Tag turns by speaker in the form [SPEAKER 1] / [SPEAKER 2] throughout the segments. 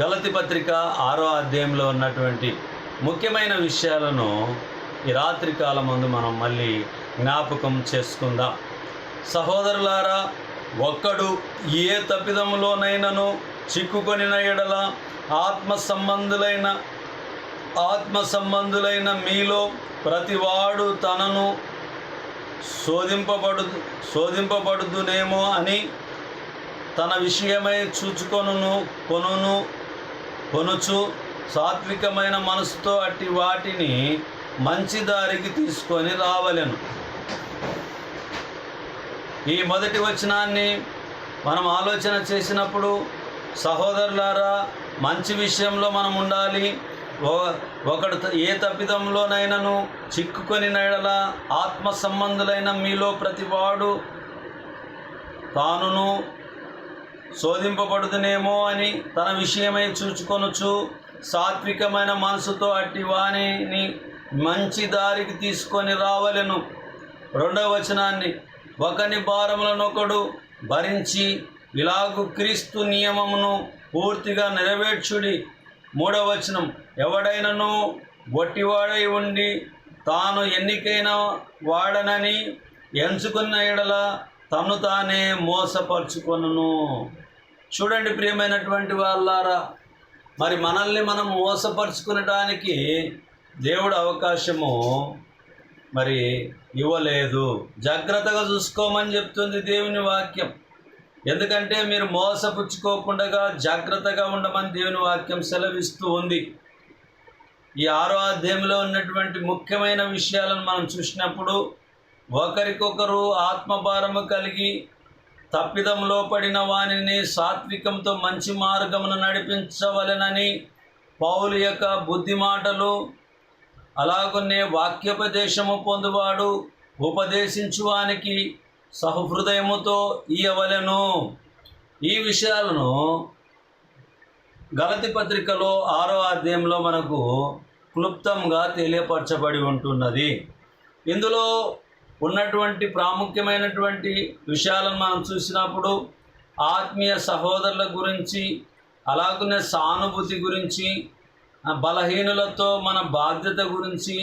[SPEAKER 1] గలతి పత్రిక ఆరో అధ్యాయంలో ఉన్నటువంటి ముఖ్యమైన విషయాలను ఈ రాత్రి కాలం ముందు మనం మళ్ళీ జ్ఞాపకం చేసుకుందాం. సహోదరులారా ఒక్కడు ఏ తప్పిదములోనైనను చిక్కుకొనిన ఎడల ఆత్మ సంబంధులైన ఆత్మ సంబంధులైన మీలో ప్రతివాడు తనను శోధింపబడు శోధింపబడుదునేమో అని తన విషయమై చూచుకొనును కొనును కొనుచు సాత్వికమైన మనసుతో అట్టి వాటిని మంచి దారికి తీసుకొని రావలెను. ఈ మొదటి వచనాన్ని మనం ఆలోచన చేసినప్పుడు సహోదరులారా మంచి విషయంలో మనం ఉండాలి. ఒకడు ఏ తప్పిదంలోనైనాను చిక్కుకొని నడల ఆత్మ సంబంధులైన మీలో ప్రతివాడు తానును శోధింపబడుతునేమో అని తన విషయమై చూచుకొనుచు సాత్వికమైన మనసుతో అట్టి వాణిని మంచి దారికి తీసుకొని రావలెను. రెండవ వచనాన్ని ఒకని భారములనొకడు భరించి ఇలాగు క్రీస్తు నియమమును పూర్తిగా నెరవేర్చుడి. మూడవ వచనం ఎవడైనను వట్టివాడై ఉండి తాను ఎన్నికైన వాడనని ఎంచుకున్న ఎడల తను తానే మోసపరుచుకొనను. చూడండి ప్రియమైనటువంటి వాళ్ళారా మరి మనల్ని మనం మోసపరుచుకునడానికి దేవుడు అవకాశము మరి ఇవ్వలేదు. జాగ్రత్తగా చూసుకోమని చెప్తుంది దేవుని వాక్యం. ఎందుకంటే మీరు మోసపుచ్చుకోకుండా జాగ్రత్తగా ఉండమని దేవుని వాక్యం సెలవిస్తూ ఉంది. ఈ ఆరో అధ్యాయంలో ఉన్నటువంటి ముఖ్యమైన విషయాలను మనం చూసినప్పుడు ఒకరికొకరు ఆత్మభారము కలిగి తప్పిదంలో పడిన వానిని సాత్వికంతో మంచి మార్గమును నడిపించవలెనని పౌలు యొక్క బుద్ధి మాటలు. అలాగనే వాక్యోపదేశము పొందువాడు ఉపదేశించువానికి సహృదయముతో ఇయ్యవలెను. ఈ విషయాలను గలతి పత్రికలో ఆరో అధ్యాయంలో మనకు క్లుప్తంగా తెలియపరచబడి ఉంటున్నది. ఇందులో ఉన్నటువంటి ప్రాముఖ్యమైనటువంటి విషయాలను మనం చూసినప్పుడు ఆత్మీయ సహోదరుల గురించి అలాగనే సానుభూతి గురించి బలహీనులతో మన బాధ్యత గురించి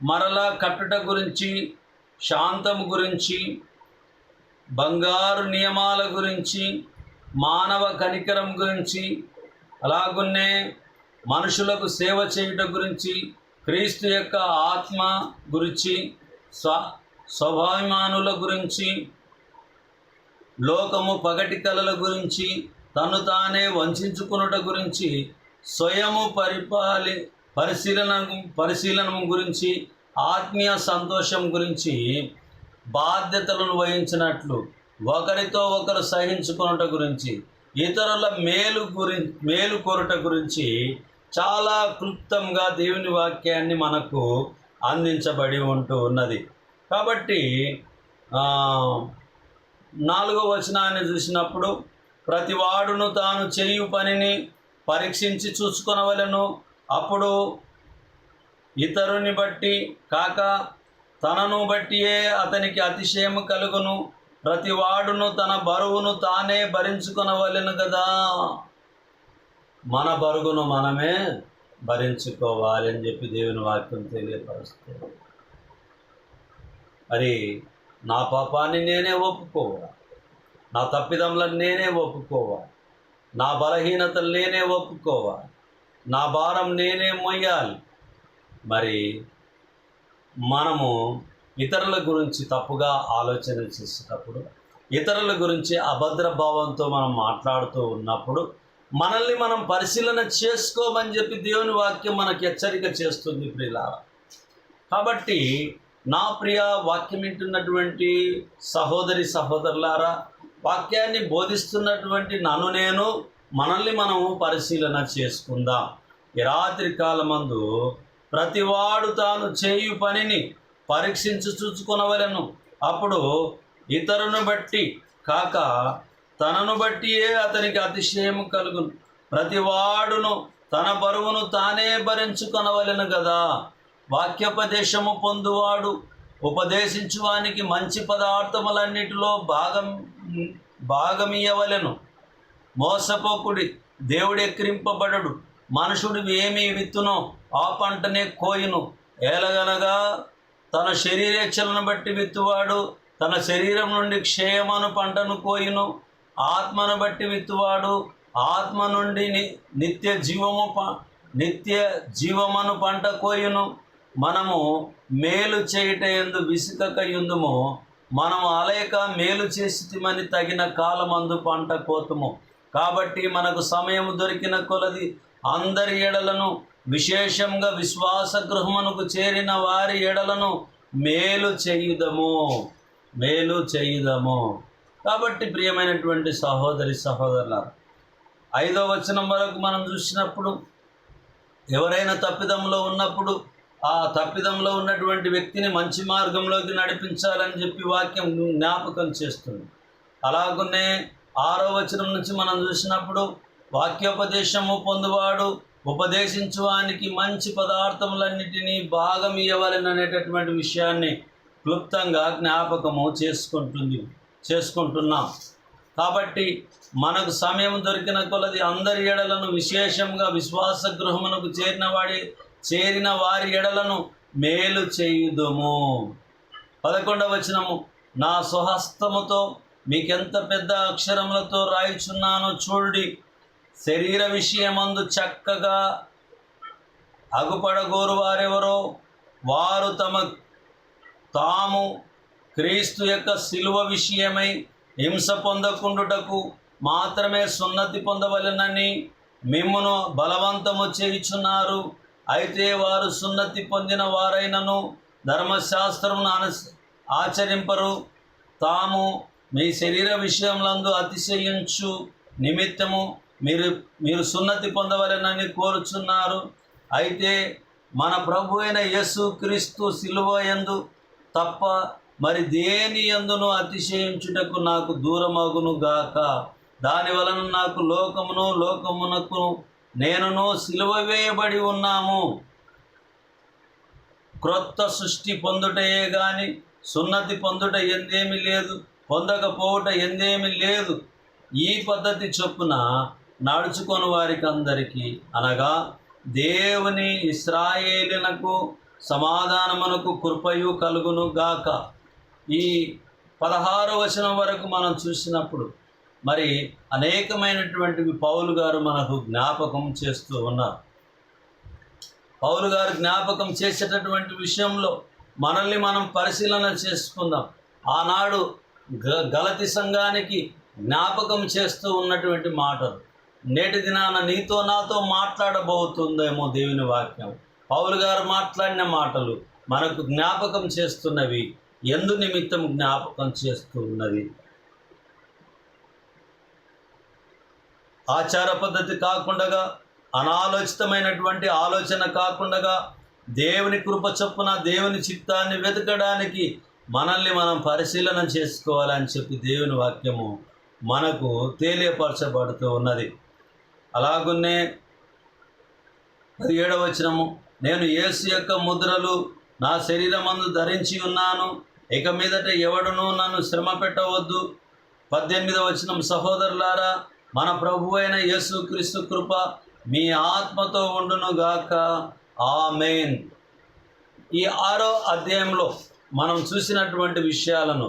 [SPEAKER 1] మరలా కట్టుట గురించి శాంతం గురించి బంగారు నియమాల గురించి మానవ కనికరం గురించి అలాగున్నే మనుషులకు సేవ చేయుట గురించి క్రీస్తు యొక్క ఆత్మ గురించి స్వ స్వాభిమానుల గురించి లోకము పగటి కళల గురించి తను తానే వంచుకునుట గురించి స్వయము పరిపాలి పరిశీలన పరిశీలన గురించి ఆత్మీయ సంతోషం గురించి బాధ్యతలను వహించినట్లు ఒకరితో ఒకరు సహించుకునుట గురించి ఇతరుల మేలు గురి మేలు కోరుట గురించి చాలా క్లుప్తంగా దేవుని వాక్యాన్ని మనకు అందించబడి ఉంటూ ఉన్నది. కాబట్టి నాలుగో వచనాన్ని చూసినప్పుడు ప్రతి వాడును తాను చేయు పనిని పరీక్షించి చూసుకొనవలెను. అప్పుడు ఇతరుని బట్టి కాక తనను బట్టియే అతనికి అతిశయము కలుగును. ప్రతి వాడును తన బరువును తానే భరించుకొనవలెను కదా. మన బరుగును మనమే భరించుకోవాలని చెప్పి దేవుని వాక్యం తెలియపరుస్తుంది. మరి నా పాపాన్ని నేనే ఒప్పుకోవాలి. నా తప్పిదములను నేనే ఒప్పుకోవాలి. నా బలహీనతలు నేనే ఒప్పుకోవాలి. నా భారం నేనే మొయ్యాలి. మరి మనము ఇతరుల గురించి తప్పుగా ఆలోచన చేసేటప్పుడు ఇతరుల గురించి అభద్ర భావంతో మనం మాట్లాడుతూ ఉన్నప్పుడు మనల్ని మనం పరిశీలన చేసుకోమని చెప్పి దేవుని వాక్యం మనకు హెచ్చరిక చేస్తుంది ప్రియుల కాబట్టి నా ప్రియ వాక్యం వింటున్నటువంటి సహోదరి సహోదరులారా వాక్యాన్ని బోధిస్తున్నటువంటి నన్ను నేను మనల్ని మనము పరిశీలన చేసుకుందాం. ఈ రాత్రి కాలమందు ప్రతివాడు తాను చేయు పనిని పరీక్షించి చూచుకొనవలెను. అప్పుడు ఇతరుని బట్టి కాక తనను బట్టియే అతనికి అతిశయం కలుగును. ప్రతివాడును తన బరువును తానే భరించుకొనవలెను కదా వాక్యోపదేశము పొందువాడు. ఉపదేశించువానికి మంచి పదార్థములన్నిటిలో భాగం భాగమియవలను. మోసపోకుడి దేవుడు మనుషుడు ఏమి విత్తునో ఆ పంటనే కోయును. ఏలగనగా తన శరీరేచ్ఛలను బట్టి విత్తువాడు. తన శరీరం నుండి క్షేమను పంటను కోయును. ఆత్మను బట్టి విత్తువాడు. ఆత్మ నుండి ని- నిత్య జీవము ప నిత్య జీవమను పంట కోయును. మనము మేలు చేయట ఎందు విసుకక యుందుము మనము అలేక మేలు చేసిమని తగిన కాలమందు పంట కోతుము. కాబట్టి మనకు సమయం దొరికిన కొలది అందరి ఎడలను విశేషంగా విశ్వాస గృహమునకు చేరిన వారి ఎడలను మేలు చేయుదము. మేలు చేయుదము. కాబట్టి ప్రియమైనటువంటి సహోదరి సహోదరుల ఐదో వచనం వరకు మనం చూసినప్పుడు ఎవరైనా తప్పిదంలో ఉన్నప్పుడు ఆ తప్పిదంలో ఉన్నటువంటి వ్యక్తిని మంచి మార్గంలోకి నడిపించాలని చెప్పి వాక్యం జ్ఞాపకం చేస్తుంది. అలాగనే ఆరో వచనం నుంచి మనం చూసినప్పుడు వాక్యోపదేశము పొందువాడు ఉపదేశించువానికి మంచి పదార్థములన్నిటినీ భాగం ఇవ్వాలని అనేటటువంటి విషయాన్ని క్లుప్తంగా జ్ఞాపకము చేసుకుంటుంది చేసుకుంటున్నాం. కాబట్టి మనకు సమయం దొరికిన కొలది అందరి ఎడలను విశేషంగా విశ్వాస గృహమునకు చేరిన వాడి చేరిన వారి ఎడలను మేలు చేయుదుము. పదకొండవ వచనము నా స్వహస్తముతో మీకెంత పెద్ద అక్షరములతో రాయిచున్నానో చూడండి. శరీర విషయమందు చక్కగా అగుపడగోరు వారెవరో వారు తమ తాము క్రీస్తు యొక్క శిలువ విషయమై హింస పొందకుండుటకు మాత్రమే సున్నతి పొందవలనని మిమ్మును బలవంతము చేయుచున్నారు. అయితే వారు సున్నతి పొందిన వారైనను ధర్మశాస్త్రమును ఆచరింపరు. తాము మీ శరీర విషయంలందు అతిశయించు నిమిత్తము మీరు మీరు సున్నతి పొందవలెనని కోరుచున్నారు. అయితే మన ప్రభు అయిన యేసు క్రీస్తు శిలువ తప్ప మరి దేని యందును అతిశయించుటకు నాకు దూరమగును గాక దాని వలన నాకు లోకమును లోకమునకు నేనును సిలువ వేయబడి ఉన్నాము. క్రొత్త సృష్టి పొందుటయే గాని సున్నతి పొందుట ఎందేమి లేదు పొందకపోవుట ఎందేమి లేదు. ఈ పద్ధతి చొప్పున నడుచుకొని వారికి అందరికీ అనగా దేవుని ఇస్రాయేలునకు సమాధానమునకు కృపయు కలుగును గాక. ఈ పదహారు వచనం వరకు మనం చూసినప్పుడు మరి అనేకమైనటువంటివి పౌలు గారు మనకు జ్ఞాపకం చేస్తూ ఉన్నారు. పౌలు గారు జ్ఞాపకం చేసేటటువంటి విషయంలో మనల్ని మనం పరిశీలన చేసుకుందాం. ఆనాడు గ గలతి సంఘానికి జ్ఞాపకం చేస్తూ ఉన్నటువంటి మాటలు నేటి దినాన నీతో నాతో మాట్లాడబోతుందేమో దేవుని వాక్యం. పౌలు గారు మాట్లాడిన మాటలు మనకు జ్ఞాపకం చేస్తున్నవి ఎందు నిమిత్తం జ్ఞాపకం చేస్తూ ఉన్నది ఆచార పద్ధతి కాకుండా అనాలోచితమైనటువంటి ఆలోచన కాకుండా దేవుని కృప చొప్పున దేవుని చిత్తాన్ని వెతకడానికి మనల్ని మనం పరిశీలన చేసుకోవాలని చెప్పి దేవుని వాక్యము మనకు తెలియపరచబడుతూ ఉన్నది. అలాగున్నే పదిహేడవ వచనము నేను యేసు యొక్క ముద్రలు నా శరీరమందు ధరించి ఉన్నాను. ఇక మీదట ఎవడునూ నన్ను శ్రమ పెట్టవద్దు పద్దెనిమిదవ వచనం సహోదరులారా మన ప్రభు అయిన యేసు క్రీస్తు కృప మీ ఆత్మతో ఉండును గాక ఆమెన్. ఈ ఆరో అధ్యాయంలో మనం చూసినటువంటి విషయాలను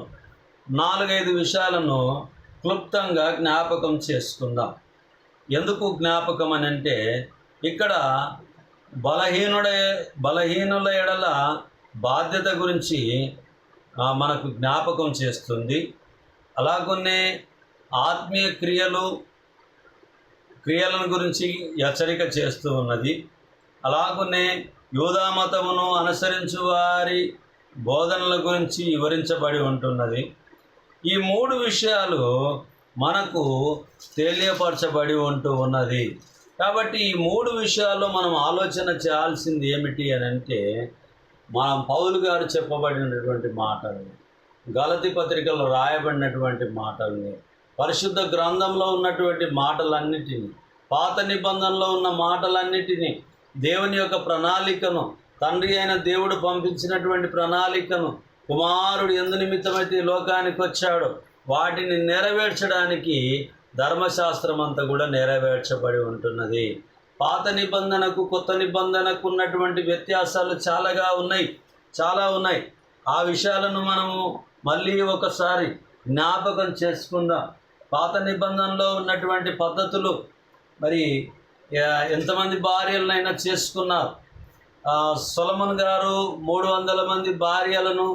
[SPEAKER 1] నాలుగైదు విషయాలను క్లుప్తంగా జ్ఞాపకం చేసుకుందాం. ఎందుకు జ్ఞాపకం అని అంటే ఇక్కడ బలహీనుడే బలహీనుల ఎడల బాధ్యత గురించి మనకు జ్ఞాపకం చేస్తుంది. అలాగనే ఆత్మీయ క్రియలు క్రియలను గురించి హెచ్చరిక చేస్తూ ఉన్నది. అలాగనే యూదామతమును అనుసరించు వారి బోధనల గురించి వివరించబడి ఉంటున్నది. ఈ మూడు విషయాలు మనకు తెలియపరచబడి ఉంటూ ఉన్నది. కాబట్టి ఈ మూడు విషయాల్లో మనం ఆలోచన చేయాల్సింది ఏమిటి అని అంటే మనం పౌలు గారు చెప్పబడినటువంటి మాటలు గలతి పత్రికలో రాయబడినటువంటి మాటల్ని పరిశుద్ధ గ్రంథంలో ఉన్నటువంటి మాటలన్నిటినీ పాత నిబంధనలో ఉన్న మాటలన్నిటినీ దేవుని యొక్క ప్రణాళికను తండ్రి అయిన దేవుడు పంపించినటువంటి ప్రణాళికను కుమారుడు ఎందు నిమిత్తమైతే లోకానికి వచ్చాడో వాటిని నెరవేర్చడానికి ధర్మశాస్త్రం అంతా కూడా నెరవేర్చబడి ఉంటున్నది. పాత నిబంధనకు కొత్త నిబంధనకు ఉన్నటువంటి వ్యత్యాసాలు చాలాగా ఉన్నాయి చాలా ఉన్నాయి. ఆ విషయాలను మనము మళ్ళీ ఒకసారి జ్ఞాపకం చేసుకుందాం. పాత నిబంధనలో ఉన్నటువంటి పద్ధతులు మరి ఎంతమంది భార్యలనైనా చేసుకున్నారు. సులమన్ సొలమన్ గారు మూడు వందల మంది భార్యలను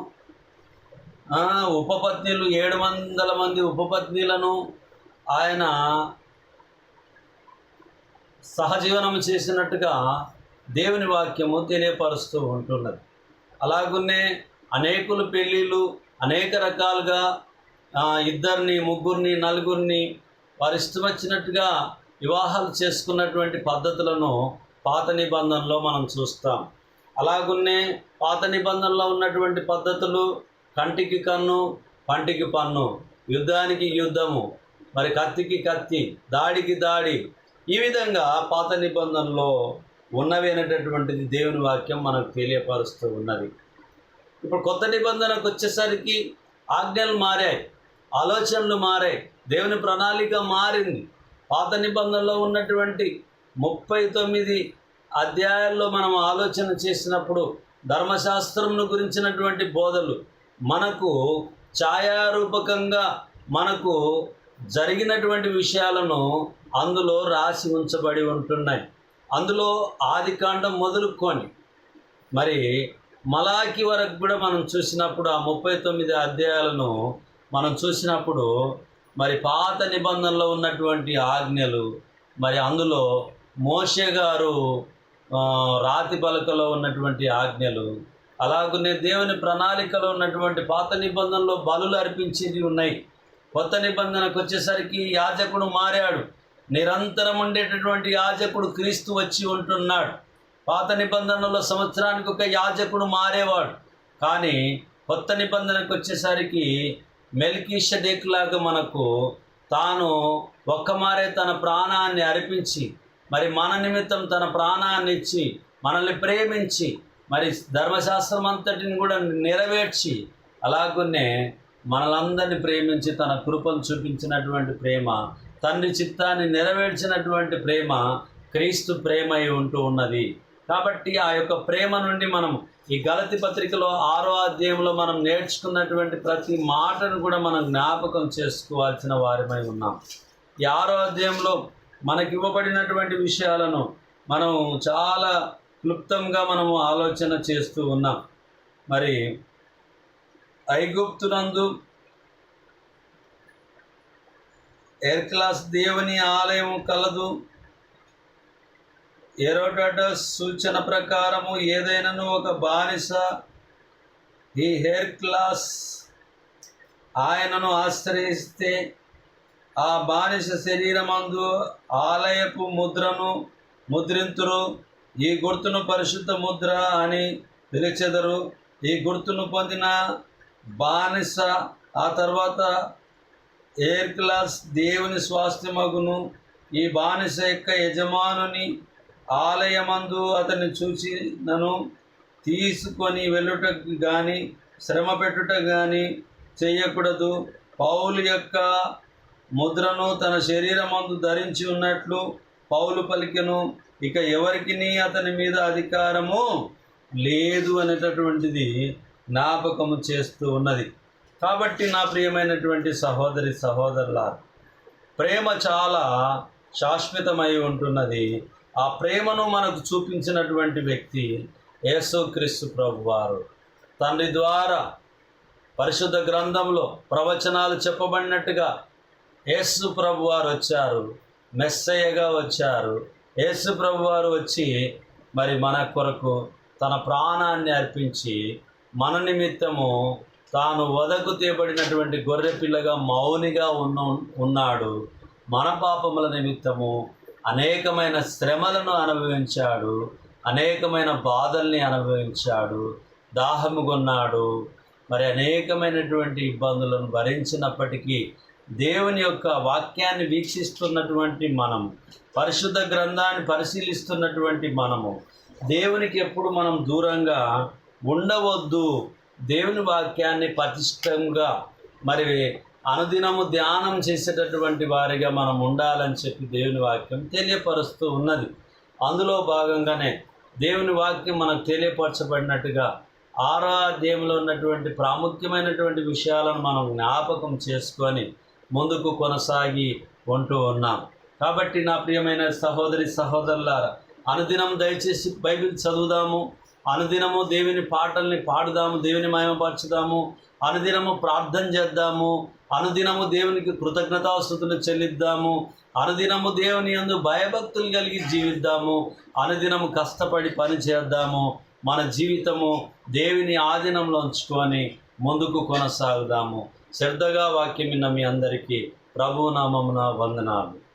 [SPEAKER 1] ఉపపత్నిలు ఏడు వందల మంది ఉపపత్నిలను ఆయన సహజీవనం చేసినట్టుగా దేవుని వాక్యము తెలియపరుస్తూ ఉంటున్నది. అలాగునే అనేకులు పెళ్ళిళ్ళు అనేక రకాలుగా ఇద్దరిని ముగ్గురిని నలుగురిని వారి ఇష్టం వచ్చినట్టుగా వివాహాలు చేసుకున్నటువంటి పద్ధతులను పాత నిబంధనలో మనం చూస్తాం. అలాగున్నే పాత నిబంధనలో ఉన్నటువంటి పద్ధతులు కంటికి కన్ను పంటికి పన్ను యుద్ధానికి యుద్ధము మరి కత్తికి కత్తి దాడికి దాడి ఈ విధంగా పాత నిబంధనలో ఉన్నవి దేవుని వాక్యం మనకు తెలియపరుస్తూ ఉన్నది. ఇప్పుడు కొత్త నిబంధనకు వచ్చేసరికి ఆజ్ఞలు మారాయి. ఆలోచనలు మారాయి దేవుని ప్రణాళిక మారింది. పాత నిబంధనలో ఉన్నటువంటి ముప్పై తొమ్మిది అధ్యాయాల్లో మనం ఆలోచన చేసినప్పుడు ధర్మశాస్త్రంను గురించినటువంటి బోధలు మనకు ఛాయారూపకంగా మనకు జరిగినటువంటి విషయాలను అందులో రాసి ఉంచబడి ఉంటున్నాయి. అందులో ఆదికాండం మొదలుకొని మరి మలాకి వరకు కూడా మనం చూసినప్పుడు ఆ ముప్పై తొమ్మిది అధ్యాయాలను మనం చూసినప్పుడు మరి పాత నిబంధనలో ఉన్నటువంటి ఆజ్ఞలు మరి అందులో మోషే గారు రాతి పలకలో ఉన్నటువంటి ఆజ్ఞలు అలాగనే దేవుని ప్రణాళికలో ఉన్నటువంటి పాత నిబంధనలో బలులు అర్పించేవి ఉన్నాయి. కొత్త నిబంధనకు వచ్చేసరికి యాజకుడు మారాడు. నిరంతరం ఉండేటటువంటి యాజకుడు క్రీస్తు వచ్చి ఉంటున్నాడు. పాత నిబంధనలో సంవత్సరానికి ఒక యాజకుడు మారేవాడు. కానీ కొత్త నిబంధనకు వచ్చేసరికి మెల్కీషడేక్ లాగా మనకు తాను ఒక్క మారే తన ప్రాణాన్ని అర్పించి మరి మన నిమిత్తం తన ప్రాణాన్ని ఇచ్చి మనల్ని ప్రేమించి మరి ధర్మశాస్త్రం అంతటిని కూడా నెరవేర్చి అలాగనే మనలందరినీ ప్రేమించి తన కృపను చూపించినటువంటి ప్రేమ తండ్రి చిత్తాన్ని నెరవేర్చినటువంటి ప్రేమ క్రీస్తు ప్రేమ అయి ఉంటూ ఉన్నది. కాబట్టి ఆ యొక్క ప్రేమ నుండి మనం ఈ గలతి పత్రికలో ఆరో అధ్యాయంలో మనం నేర్చుకున్నటువంటి ప్రతి మాటను కూడా మనం జ్ఞాపకం చేసుకోవాల్సిన వారిమై ఉన్నాం. ఈ ఆరో అధ్యాయంలో మనకి ఇవ్వబడినటువంటి విషయాలను మనం చాలా క్లుప్తంగా మనము ఆలోచన చేస్తూ ఉన్నాం. మరి ఐగుప్తునందు ఎయిర్ క్లాస్ దేవుని ఆలయం కలదు. ఎరోడట సూచన ప్రకారము ఏదైనాను ఒక బానిస ఈ హెయిర్ క్లాస్ ఆయనను ఆశ్రయిస్తే ఆ బానిస శరీరమందు ఆలయపు ముద్రను ముద్రింతురు. ఈ గుర్తును పరిశుద్ధ ముద్ర అని పిలిచెదరు. ఈ గుర్తును పొందిన బానిస ఆ తర్వాత ఎయిర్ క్లాస్ దేవుని స్వాస్థ్యమగును. ఈ బానిస యొక్క యజమానుని ఆలయమందు అతన్ని చూసి నన్ను తీసుకొని వెళ్ళుటకు కానీ శ్రమ పెట్టుట కానీ చేయకూడదు. పౌలు యొక్క ముద్రను తన శరీరమందు ధరించి ఉన్నట్లు పౌలు పలికెను. ఇక ఎవరికి అతని మీద అధికారము లేదు అనేటటువంటిది జ్ఞాపకము చేస్తూ ఉన్నది. కాబట్టి నా ప్రియమైనటువంటి సహోదరి సహోదరుల ప్రేమ చాలా శాశ్వతమై ఉంటున్నది. ఆ ప్రేమను మనకు చూపించినటువంటి వ్యక్తి యేసుక్రీస్తు ప్రభు వారు తండ్రి ద్వారా పరిశుద్ధ గ్రంథంలో ప్రవచనాలు చెప్పబడినట్టుగా యేసు ప్రభు వారు వచ్చారు మెస్సయ్యగా వచ్చారు. యేసు ప్రభు వారు వచ్చి మరి మన కొరకు తన ప్రాణాన్ని అర్పించి మన నిమిత్తము తాను వదకు తీయబడినటువంటి గొర్రె పిల్లగా మౌనిగా ఉన్న ఉన్నాడు. మన పాపముల నిమిత్తము అనేకమైన శ్రమలను అనుభవించాడు అనేకమైన బాధల్ని అనుభవించాడు దాహము కొన్నాడు. మరి అనేకమైనటువంటి ఇబ్బందులను భరించినప్పటికీ దేవుని యొక్క వాక్యాన్ని వీక్షిస్తున్నటువంటి మనం పరిశుద్ధ గ్రంథాన్ని పరిశీలిస్తున్నటువంటి మనము దేవునికి ఎప్పుడు మనం దూరంగా ఉండవద్దు. దేవుని వాక్యాన్ని పటిష్టంగా మరి అనుదినము ధ్యానం చేసేటటువంటి వారిగా మనం ఉండాలని చెప్పి దేవుని వాక్యం తెలియపరుస్తూ ఉన్నది. అందులో భాగంగానే దేవుని వాక్యం మనకు తెలియపరచబడినట్టుగా ఆరాధ్యంలో ఉన్నటువంటి ప్రాముఖ్యమైనటువంటి విషయాలను మనం జ్ఞాపకం చేసుకొని ముందుకు కొనసాగి ఉంటూ ఉన్నాం. కాబట్టి నా ప్రియమైన సహోదరి సహోదరులారా అనుదినం దయచేసి బైబిల్ చదువుదాము. అనుదినము దేవుని పాటల్ని పాడుదాము దేవుని మయమపరచుదాము అనుదినము ప్రార్థన చేద్దాము. అనుదినము దేవునికి కృతజ్ఞతాస్థుతులు చెల్లిద్దాము. అనుదినము దేవుని యందు భయభక్తులు కలిగి జీవిద్దాము. అనుదినము కష్టపడి పని చేద్దాము. మన జీవితము దేవుని ఆధీనంలో ఉంచుకొని ముందుకు కొనసాగుదాము. శ్రద్ధగా వాక్యం విన్న మీ అందరికీ ప్రభునామమున వందనాలు.